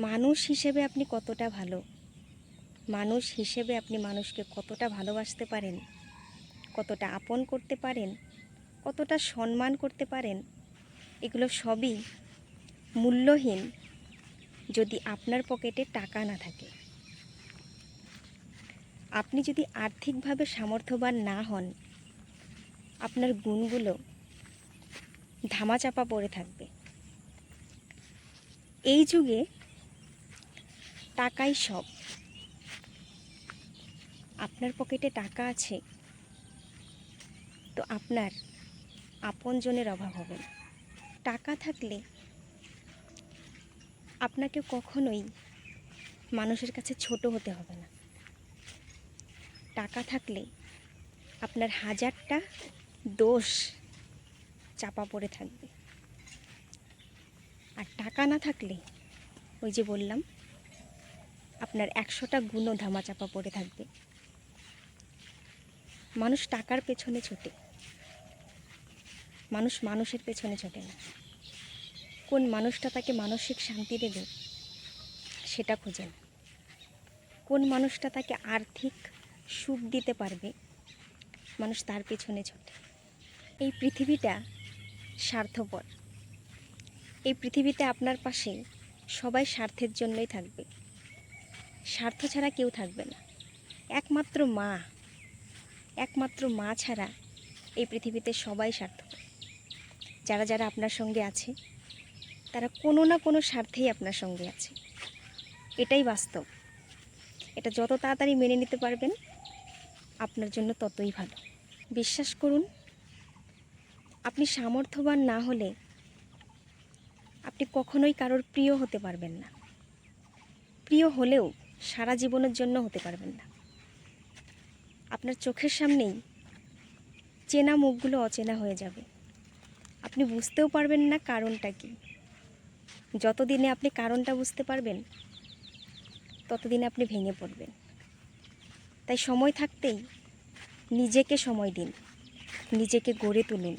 মানুষ হিসেবে আপনি কতটা ভালো? মানুষ হিসেবে আপনি মানুষকে কতটা ভালোবাসতে পারেন? কতটা আপন করতে পারেন? কতটা সম্মান করতে পারেন? এগুলো সবই মূল্যহীন যদি আপনার পকেটে টাকা না থাকে। আপনি যদি আর্থিকভাবে সামর্থ্যবান না হন, আপনার গুণগুলো ধামাচাপা পড়ে থাকবে। এই যুগে টাকাই সব। আপনার পকেটে টাকা আছে, তো আপনার আপনজনের অভাব হবে। না টাকা থাকলে আপনাকে কখনোই মানুষের কাছে ছোট হতে হবে না। টাকা থাকলে আপনার হাজারটা দোষ চাপা পড়ে থাকবে। আর টাকা না থাকলে ওই যে বললাম আপনার একশোটা গুণও ধামাচাপা পড়ে থাকবে। মানুষ টাকার পেছনে ছোটে। মানুষ মানুষের পেছনে ছোটে না। কোন মানুষটা তাকে মানসিক শান্তি দেবে, সেটা খোঁজে না। কোন মানুষটা তাকে আর্থিক সুখ দিতে পারবে, মানুষ তার পেছনে ছোটে। এই পৃথিবীটা স্বার্থপর। এই পৃথিবীতে আপনার পাশে সবাই স্বার্থের জন্যই থাকবে। স্বার্থ ছাড়া কেউ থাকবে না। একমাত্র মা একমাত্র মা ছাড়া এই পৃথিবীতে সবাই স্বার্থ যারা যারা আপনার সঙ্গে আছে, তারা কোনো না কোনো স্বার্থেই আপনার সঙ্গে আছে। এটাই বাস্তব। এটা যত তাড়াতাড়ি মেনে নিতে পারবেন, আপনার জন্য ততই ভালো। বিশ্বাস করুন, আপনি সামর্থ্যবান না হলে আপনি কখনোই কারোর প্রিয় হতে পারবেন না। প্রিয় হলেও সারা জীবনের জন্য হতে পারবেন না। আপনার চোখের সামনেই চেনা মুখগুলো অচেনা হয়ে যাবে। আপনি বুঝতেও পারবেন না কারণটা কি। যতদিনে আপনি কারণটা বুঝতে পারবেন, ততদিনে আপনি ভেঙে পড়বেন। তাই সময় থাকতেই নিজেকে সময় দিন, নিজেকে গড়ে তুলুন।